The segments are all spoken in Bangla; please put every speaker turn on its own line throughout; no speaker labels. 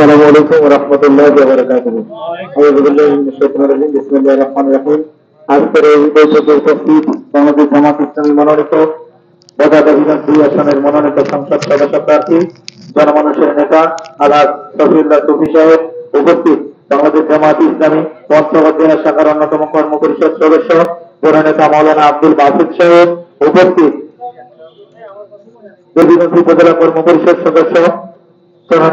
السلام عليكم ورحمة الله وبركاته أعوذ بالله من الشيطان الرجيم بسم الله الرحمن الرحيم আজকের এই বৈঠকে উপস্থিত বাংলাদেশ জামাত ইসলামী মনোনীত ঢাকা বিধান দুই আসনের মনোনীত সংসদ সদস্য প্রার্থী জনমানুষের নেতা আলাদ সফিউল্লাহ সুফি সাহেব উপস্থিত বাংলাদেশ জামাত ইসলামী পঞ্চগড় জেলা শাখার অন্যতম কর্ম পরিষদ সদস্য নেতা মাওলানা আব্দুল বাসিদ সাহেব উপস্থিত দেবীগঞ্জ উপজেলা কর্ম পরিষদ সদস্য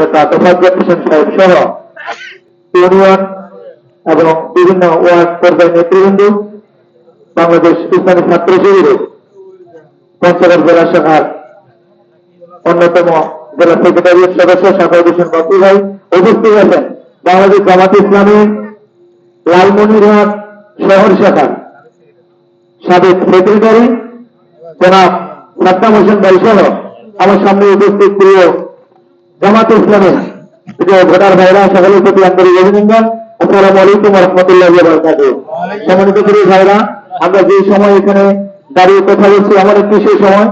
নেতা তোফাজ্জল হোসেন সাহেব সহ ইউনিয়ন এবং বিভিন্ন ওয়ার্ড পর্যায়ের নেতৃবৃন্দ, বাংলাদেশ ইসলামী ছাত্র শিবিরের পঞ্চগড় জেলা শাখার অন্যতম জেলা সেক্রেটারিয়েট সদস্য সাফাই হোসেন বাপি ভাই উপস্থিত আছেন। বাংলাদেশ জামাত ইসলামী লালমনিরহাট শহর শাখার সাবেক সেক্রেটারি জনাব সাদ্দাম হোসেন ভাই সহ আমার সামনে উপস্থিত প্রিয় জামাত ইসলামের ভোটার ভাইরা সকলের প্রতি আন্তরিক অভিনন্দন। আসসালামু আলাইকুম রহমতুল্লাহ সম্মানিত প্রিয় ভাইরা, আমরা যে সময় এখানে দাঁড়িয়ে কথা বলছি, আমার একটি সেই সময়।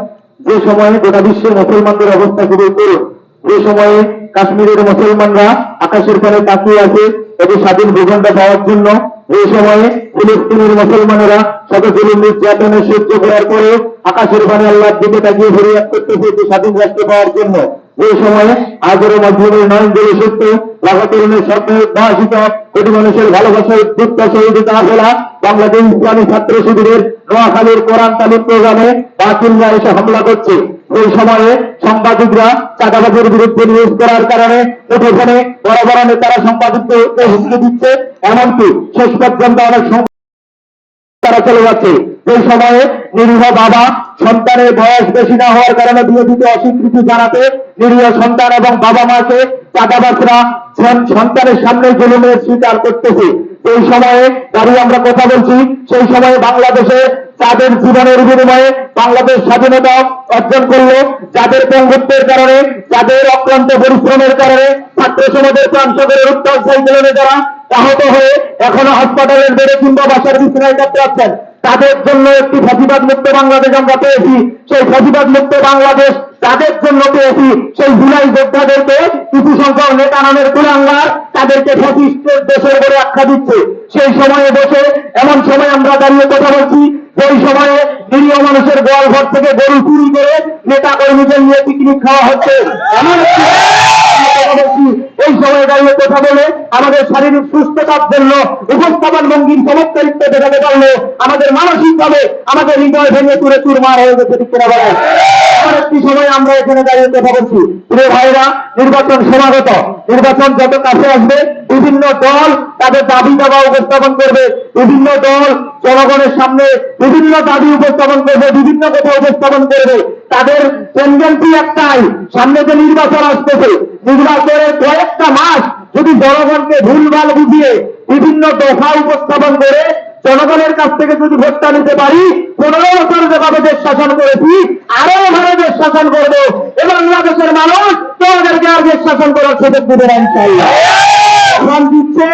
যে সময়ে গোটা বিশ্বের মুসলমানদের অবস্থা খুবই করুন যে সময়ে কাশ্মীরের মুসলমানরা আকাশের পানে তাকিয়ে আছে এটি স্বাধীন ভূখণ্ড পাওয়ার জন্য, যে সময়ে ফিলিস্তিনের মুসলমানেরা শত জুলুম নির্যাতনের সহ্য করার পরে আকাশের পানে আল্লাহর দিকে তাকিয়ে ফরিয়াদ করতেছে স্বাধীন রাষ্ট্র পাওয়ার জন্য। যে সময়ে আজের মাধ্যমে নয়ন জেলে সত্য লাগাতরণের স্বপ্ন উদ্ভাসিত কোটি মানুষের ভালোবাসা উদ্যুক্ত শহীদিতা ফেলা বাংলাদেশ ইসলামী ছাত্র শিবিরের নোয়াখালীর কোরআন তালিম প্রোগ্রামে বাতিলরা এসে হামলা করছে। ওই সময়ে সাংবাদিকরা চাঁদাবাজের বিরুদ্ধে নিউজ করার কারণে মুঠোফোনে বড় বড় নেতারা সাংবাদিককে হুমকি দিচ্ছে, এমনকি শেষ পর্যন্ত অনেক তারা চলে যাচ্ছে। এই সময়ে নিরীহ বাবা সন্তানের বয়স বেশি না হওয়ার কারণে বিয়ে দিতে অস্বীকৃতি জানাতে নিরীহ সন্তান এবং বাবা মাকে চাঁদাবাসরা সন- সন্তানের সামনে জুলুমের স্বীকার করতেছে। এই সময়ে দাঁড়িয়ে আমরা কথা বলছি, সেই সময়ে বাংলাদেশে তাদের জীবনের বিনিময়ে বাংলাদেশ স্বাধীনতা অর্জন করল, যাদের পঙ্গুত্বের কারণে, যাদের অক্লান্ত পরিশ্রমের কারণে, ছাত্র সমাজের প্রাংশকের উত্তর সাইকেলনে যারা আহত হয়ে এখনও হাসপাতালের বেড়ে কিংবা বাসার বিছানায় কাটতে আছেন তাদের জন্য একটি ফাঁসিবাদ মুক্ত বাংলাদেশ আমরা পেয়েছি। সেই ফাঁসিবাদ মুক্ত বাংলাদেশ তাদের জন্য পেয়েছি। সেই জুলাই যোদ্ধাদেরকে কিছু সংখ্যক নেতা নামের কুলাঙ্গার তাদেরকে ফ্যাসিস্টের দেশের বলে আখ্যা দিচ্ছে। সেই সময়ে বসে, এমন সময় আমরা দাঁড়িয়ে কথা বলছি সেই সময়ে নিরীহ মানুষের গোয়াল ঘর থেকে গরু চুরি করে নেতা কর্মীদের নিয়ে পিকনিক খাওয়া হচ্ছে। এমন একটি এই সময় দাঁড়িয়ে কথা বলে, আমাদের শারীরিক সুস্থতার জন্য উপস্থাপন ভঙ্গির চমৎকারিত্ব দেখাতে পারল। আমাদের মানসিক ভাবে আমাদের হৃদয় ভেঙে তুলে চুরমার হয়ে গেছে, ঠিক কিনা একটি সময় আমরা এখানে দাঁড়িয়ে কথা বলছি। প্রিয় ভাইরা, নির্বাচন সমাগত। নির্বাচন যত কাছে আসবে, বিভিন্ন দল তাদের দাবি দাবা উপস্থাপন করবে। বিভিন্ন দল জনগণের সামনে বিভিন্ন দাবি উপস্থাপন করবে, বিভিন্ন কথা উপস্থাপন করবে। তাদের টেন্ডেন্সি একটাই। সামনে যে নির্বাচন আসতেছে, নির্বাচনের কয়েকটা মাস যদি জনগণকে ভুলভাল বুঝিয়ে বিভিন্ন দফা উপস্থাপন করে জনগণের কাছ থেকে যদি ভোটটা নিতে পারি, পনেরো বছর যেভাবে দেশ শাসন করেছি, আরও ভাবে দেশ শাসন করব। এবং বাংলাদেশের মানুষ তোমাদেরকে আর দেশ শাসন করার সুযোগ দেবে না এখন দিচ্ছে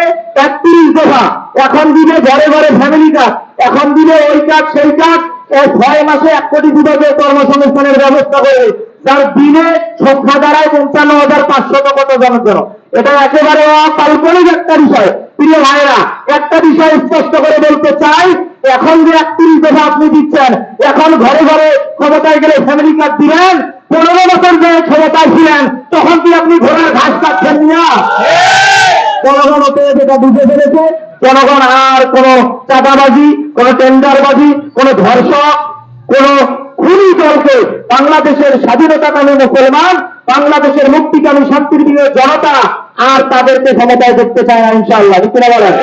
একত্রিশ দফা। এখন দিবে ঘরে ঘরে ফ্যামিলি কার্ড এখন দিবে ওই কাজ, সেই কাজ। এই ছয় মাসে এক কোটি বিভাগে কর্মসংস্থানের ব্যবস্থা করবে যার দিনে সংখ্যা দাঁড়ায় পঞ্চান্ন হাজার পাঁচশত কত জনের এটা একেবারে অকাল্পনিক একটা বিষয়। প্রিয় ভাইরা একটা বিষয় স্পষ্ট করে বলতে চাই। এখন যে একত্রিশ দফা আপনি দিচ্ছেন এখন ঘরে ঘরে ক্ষমতায় গেলে ফ্যামিলি কার্ড দিলেন পনেরো বছর যে ক্ষমতায় ছিলেন তখন কি আপনি ঘোড়ার ঘাস কাটছেন না? জনগণ ওতে যেটা বুঝে ফেলেছে। জনগণ আর কোন চাঁদাবাজি কোন টেন্ডারবাজি কোন ধর্ষক কোন খুনি দলকে বাংলাদেশের স্বাধীনতাকামী মুসলমান বাংলাদেশের মুক্তিকামী শান্তির জনতা আর তাদেরকে ক্ষমতায় দেখতে চায় না, ইনশাআল্লাহ। ঠিক না বলেন?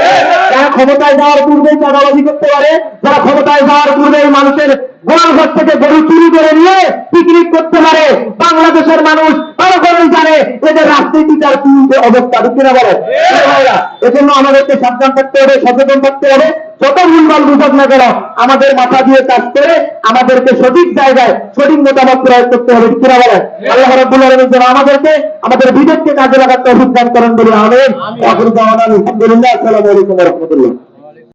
যারা ক্ষমতায় যাওয়ার পূর্বেই চাঁদাবাজি করতে পারে, যারা ক্ষমতায় যাওয়ার পূর্বেই মানুষের গোয়াল ঘর থেকে গরু চুরি করে নিয়ে পিকনিক করতে পারে, বাংলাদেশের মানুষ ভালো করেই জানে এদের রাজনীতিটার কি অবস্থা। ঠিক না বলেন এজন্য আমাদেরকে সাবধান থাকতে হবে, সচেতন থাকতে হবে। যত ভুলভাল বুঝক না কেন, আমাদের মাথা দিয়ে কাজ করে আমাদেরকে সঠিক জায়গায় সঠিক মতামত প্রয়োগ করতে হবে। ঠিক না বলেন? আল্লাহ রাব্বুল আমাদেরকে আমাদের বিবেককে কাজে লাগাতে অভিজ্ঞান করেন বলে আমিন। আলহামদুলিল্লাহ আসসালামু আলাইকুম ওয়া রাহমাতুল্লাহ।